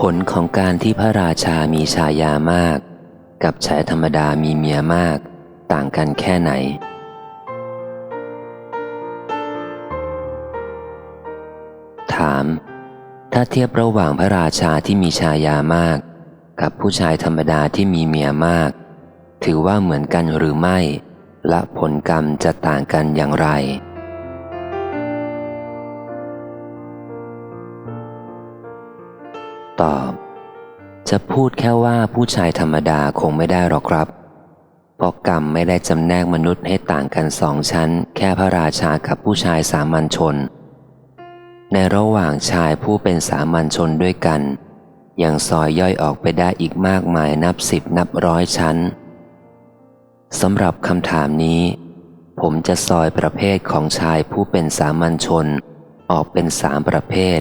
ผลของการที่พระราชามีชายามาก กับชายธรรมดามีเมียมาก ต่างกันแค่ไหน ถาม ถ้าเทียบระหว่างพระราชาที่มีชายามาก กับผู้ชายธรรมดาที่มีเมียมาก ถือว่าเหมือนกันหรือไม่ และผลกรรมจะต่างกันอย่างไร ตอบ จะพูดแค่ว่าผู้ชายธรรมดาคงไม่ได้หรอกครับเพราะกรรมไม่ได้จำแนกมนุษย์ให้ต่างกันสองชั้น แค่พระราชากับผู้ชายสามัญชน ในระหว่างชายผู้เป็นสามัญชนด้วยกัน ยังซอยย่อยออกไปได้อีกมากมายนับสิบนับร้อยชั้นสำหรับคำถามนี้ ผมจะซอยประเภทของชายผู้เป็นสามัญชน ออกเป็นสามประเภท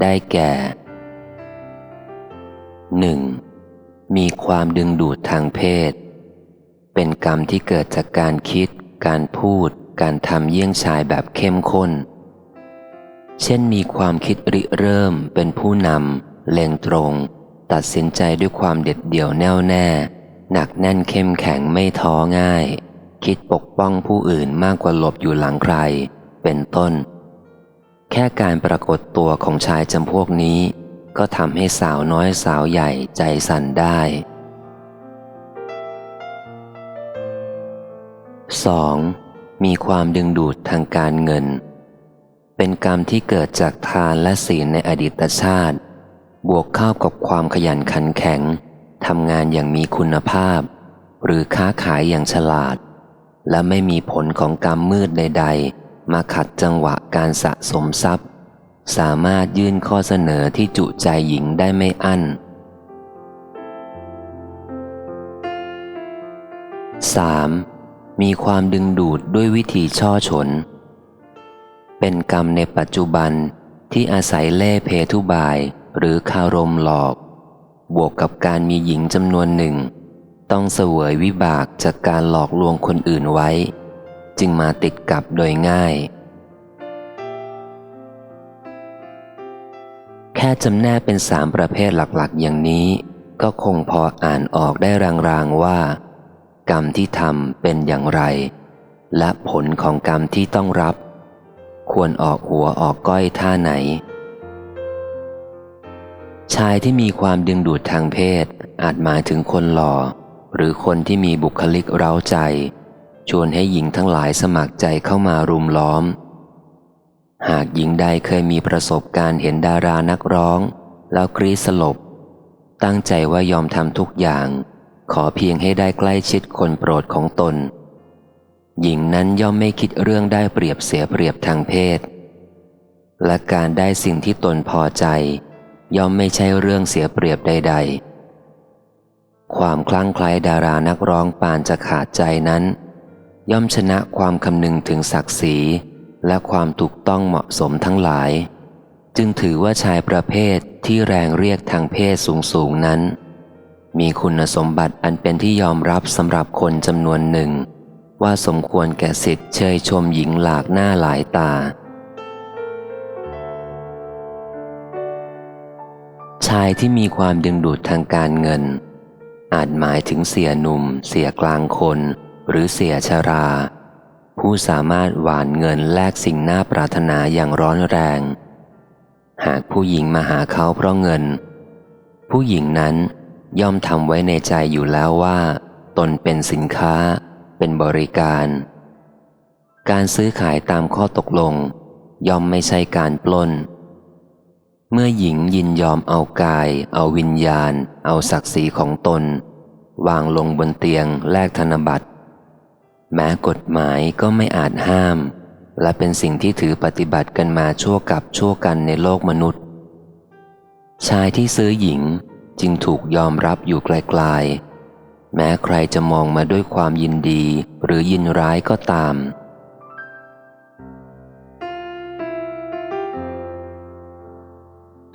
ได้แก่ 1. มีความดึงดูดทางเพศ เป็นกรรมที่เกิดจากการคิด การพูด การทำเยี่ยงชายแบบเข้มข้น เช่นมีความคิดริเริ่มเป็นผู้นำเล็งตรง ตัดสินใจด้วยความเด็ดเดี่ยวแน่วแน่ หนักแน่นเข้มแข็งไม่ท้อง่าย คิดปกป้องผู้อื่นมากกว่าหลบอยู่หลังใคร เป็นต้น แค่การปรากฏตัวของชายจำพวกนี้ ก็ทำให้สาวน้อยสาวใหญ่ใจสั่นได้ 2. มีความดึงดูดทางการเงิน เป็นกรรมที่เกิดจากทานและศีลในอดีตชาติ บวกเข้ากับความขยันขันแข็งทำงานอย่างมีคุณภาพ หรือค้าขายอย่างฉลาด และไม่มีผลของกรรมมืดใด ๆ มาขัดจังหวะการสะสมทรัพย์ สามารถยื่นข้อเสนอที่จุใจหญิงได้ไม่อั้น 3. มีความดึงดูดด้วยวิธีช่อฉน เป็นกรรมในปัจจุบันที่อาศัยเล่เพทุบายหรือคารมหลอก บวกกับการมีหญิงจำนวนหนึ่ง ต้องเสวยวิบากจากการหลอกลวงคนอื่นไว้ จึงมาติดกับโดยง่าย แค่จำแนกเป็นสามประเภทหลักๆ อย่างนี้ ก็คงพออ่านออกได้รางๆว่า กรรมที่ทำเป็นอย่างไร และผลของกรรมที่ต้องรับ ควรออกหัวออกก้อยท่าไหน ชายที่มีความดึงดูดทางเพศ อาจหมายถึงคนหล่อ หรือคนที่มีบุคลิกเร้าใจ ชวนให้หญิงทั้งหลายสมัครใจเข้ามารุมล้อม หากหญิงใดเคยมีประสบการณ์เห็นดารานักร้อง แล้วกรีสลบ ตั้งใจว่ายอมทำทุกอย่าง ขอเพียงให้ได้ใกล้ชิดคนโปรดของตน หญิงนั้นย่อมไม่คิดเรื่องได้เปรียบเสียเปรียบทางเพศ และการได้สิ่งที่ตนพอใจ ย่อมไม่ใช่เรื่องเสียเปรียบใด ๆ ความคลั่งไคล้ดารานักร้องปานจะขาดใจนั้น ย่อมชนะความคำนึงถึงศักดิ์ศรี และความถูกต้องเหมาะสมทั้งหลาย จึงถือว่าชายประเภทที่แรงเรียกทางเพศสูงสูงนั้น มีคุณสมบัติอันเป็นที่ยอมรับสำหรับคนจำนวนหนึ่ง ว่าสมควรแก่สิทธิ์เชยชมหญิงหลากหน้าหลายตา ชายที่มีความดึงดูดทางการเงิน อาจหมายถึงเสียหนุ่ม เสียกลางคน หรือเสียชรา ผู้สามารถหวานเงินแลกสิ่งน่าปรารถนาอย่างร้อนแรง หากผู้หญิงมาหาเขาเพราะเงิน ผู้หญิงนั้นย่อมทำไว้ในใจอยู่แล้วว่า ตนเป็นสินค้า เป็นบริการ การซื้อขายตามข้อตกลง ย่อมไม่ใช่การปล้น เมื่อหญิงยินยอมเอากาย เอาวิญญาณ เอาศักดิ์ศรีของตน วางลงบนเตียงแลกธนบัตร แม้กฎหมายก็ไม่อาจห้าม และเป็นสิ่งที่ถือปฏิบัติกันมาชั่วกับชั่วกันในโลกมนุษย์ ชายที่ซื้อหญิงจึงถูกยอมรับอยู่ไกลๆ แม้ใครจะมองมาด้วยความยินดีหรือยินร้ายก็ตาม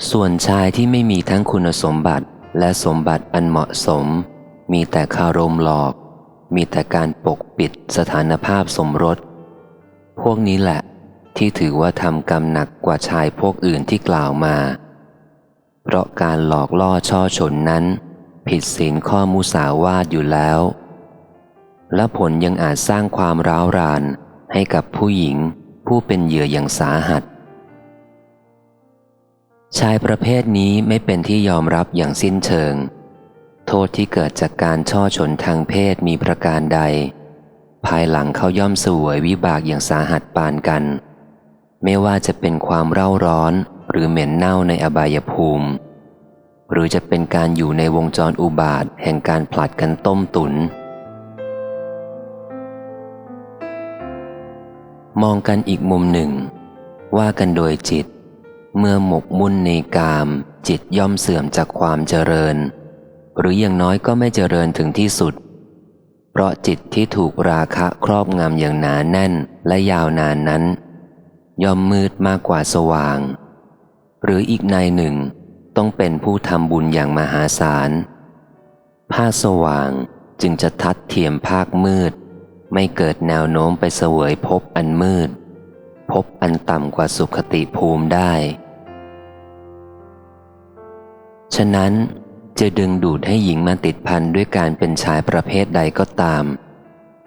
ส่วนชายที่ไม่มีทั้งคุณสมบัติและสมบัติอันเหมาะสม มีแต่คารมหลอก มีแต่การปกปิดสถานภาพสมรส พวกนี้แหละ ที่ถือว่าทำกรรมหนักกว่าชายพวกอื่นที่กล่าวมา เพราะการหลอกล่อช่อฉนนั้น ผิดศีลข้อมุสาวาทอยู่แล้ว และผลยังอาจสร้างความร้าวรานให้กับผู้หญิงผู้เป็นเหยื่ออย่างสาหัส ชายประเภทนี้ไม่เป็นที่ยอมรับอย่างสิ้นเชิง โทษที่เกิดจากการช่อฉนทางเพศมีประการใด ภายหลังเขาย่อมสวยวิบากอย่างสาหัสปานกัน ไม่ว่าจะเป็นความเร่าร้อนหรือเหม็นเน่าในอบายภูมิ หรือจะเป็นการอยู่ในวงจรอุบาทแห่งการผลัดกันต้มตุน มองกันอีกมุมหนึ่ง ว่ากันโดยจิต เมื่อหมกมุ่นในกาม จิตย่อมเสื่อมจากความเจริญ หรืออย่างน้อยก็ไม่เจริญถึงที่สุด เพราะจิตที่ถูกราคะครอบงำอย่างหนาแน่นและยาวนานนั้น ย่อมมืดมากกว่าสว่าง หรืออีกในหนึ่ง ต้องเป็นผู้ทำบุญอย่างมหาศาลภาคสว่างจึงจะทัดเทียมภาคมืด ไม่เกิดแนวโน้มไปเสวยพบอันมืด พบอันต่ำกว่าสุขติภูมิได้ ฉะนั้น จะดึงดูดให้หญิงมาติดพันด้วยการเป็นชายประเภทใดก็ตาม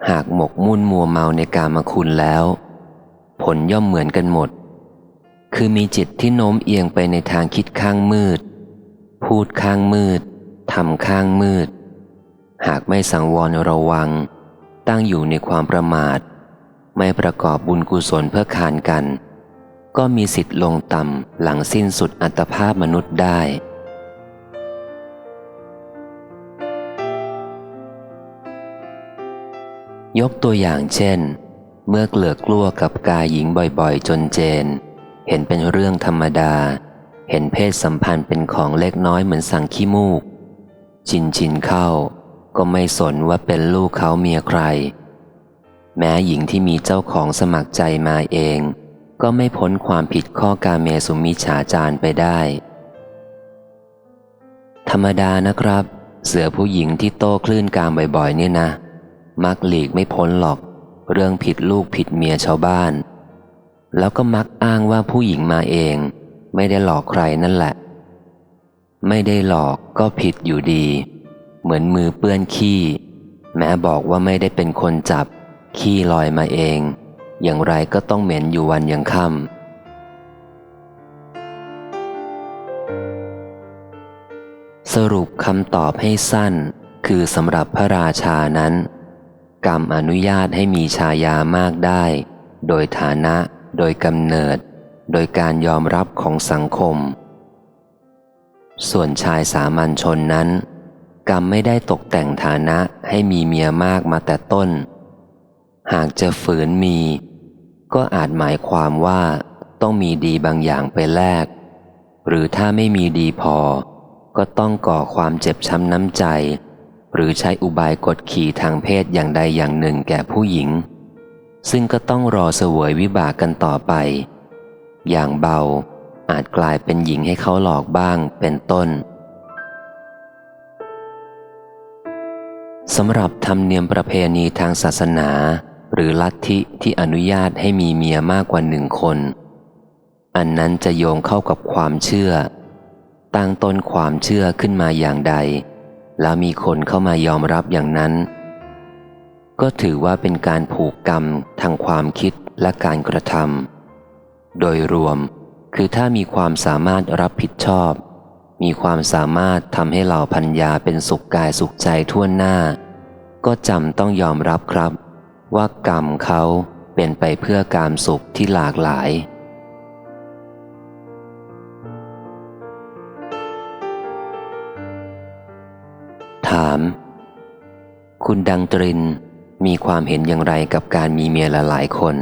หากหมกมุ่นมัวเมาในกามคุณแล้ว ผลย่อมเหมือนกันหมด คือมีจิตที่โน้มเอียงไปในทางคิดข้างมืด พูดข้างมืดทำข้างมืด หากไม่สังวรระวัง ตั้งอยู่ในความประมาท ไม่ประกอบบุญกุศลเพื่อขานกัน ก็มีสิทธิ์ลงต่ำหลังสิ้นสุดอัตภาพมนุษย์ได้ ยกตัวอย่างเช่น เมื่อเกลือกลัวกับกายหญิงบ่อยๆ จนเจน เห็นเป็นเรื่องธรรมดา เห็นเพศสัมพันธ์เป็นของเล็กน้อยเหมือนสังขี้มูก ชินชินเข้า ก็ไม่สนว่าเป็นลูกเขาเมียใคร แม้หญิงที่มีเจ้าของสมัครใจมาเอง ก็ไม่พ้นความผิดข้อกาเมสุมิฉาจารไปได้ ธรรมดานะครับ เสือผู้หญิงที่โต้คลื่นกามบ่อยๆ เนี่ยนะ มักหลีกไม่พ้นหรอก เรื่องผิดลูกผิดเมียชาวบ้าน แล้วก็มักอ้างว่าผู้หญิงมาเอง ไม่ได้หลอกใครนั่นแหละ ไม่ได้หลอกก็ผิดอยู่ดี เหมือนมือเปื้อนขี้ แม้บอกว่าไม่ได้เป็นคนจับ ขี้ลอยมาเอง อย่างไรก็ต้องเหม็นอยู่วันยังค่ำสรุปคำตอบให้สั้น คือสำหรับพระราชานั้น กรรมอนุญาตให้มีชายามากได้ โดยฐานะ โดยกำเนิด โดยการยอมรับของสังคม ส่วนชายสามัญชนนั้น กรรมไม่ได้ตกแต่งฐานะให้มีเมียมากมาแต่ต้น หากจะฝืนมี ก็อาจหมายความว่าต้องมีดีบางอย่างไปแลก หรือถ้าไม่มีดีพอ ก็ต้องก่อความเจ็บช้ำน้ำใจ หรือใช้อุบายกดขี่ทางเพศอย่างใดอย่างหนึ่งแก่ผู้หญิง ซึ่งก็ต้องรอเสวยวิบากกันต่อไป อย่างเบาอาจกลายเป็นหญิงให้เขาหลอกบ้างเป็นต้นสำหรับธรรมเนียมประเพณีทางศาสนา หรือลัทธิที่อนุญาตให้มีเมียมากกว่าหนึ่งคน อันนั้นจะโยงเข้ากับความเชื่อ ตั้งต้นความเชื่อขึ้นมาอย่างใด แล้วมีคนเข้ามายอมรับอย่างนั้น ก็ถือว่าเป็นการผูกกรรมทางความคิดและการกระทำโดยรวมคือถ้ามีความสามารถรับผิดชอบ มีความสามารถทำให้เหล่าพัญญาเป็นสุขกายสุขใจทั่วหน้า ก็จำต้องยอมรับครับ ว่ากรรมเขาเป็นไปเพื่อการสุขที่หลากหลายามคุณดังตรินมีความเห็นอย่างไรกับการมีเมียหลายคน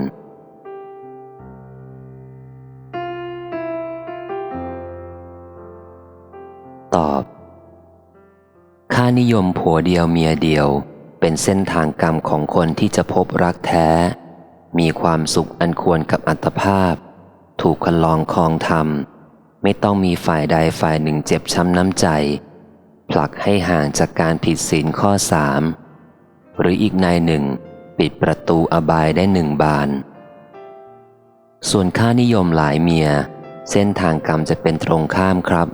ตอบ ค่านิยมผัวเดียวเมียเดียว เป็นเส้นทางกรรมของคนที่จะพบรักแท้ มีความสุขอันควรกับอัตภาพ ถูกคันลองคลองธรรม ไม่ต้องมีฝ่ายใดฝ่ายหนึ่งเจ็บช้ำน้ำใจ ผลักให้ห่างจากการผิดศีลข้อสามหรืออีกนายหนึ่ง ปิดประตูอบายได้หนึ่งบาน ส่วนค่านิยมหลายเมีย เส้นทางกรรมจะเป็นตรงข้ามครับ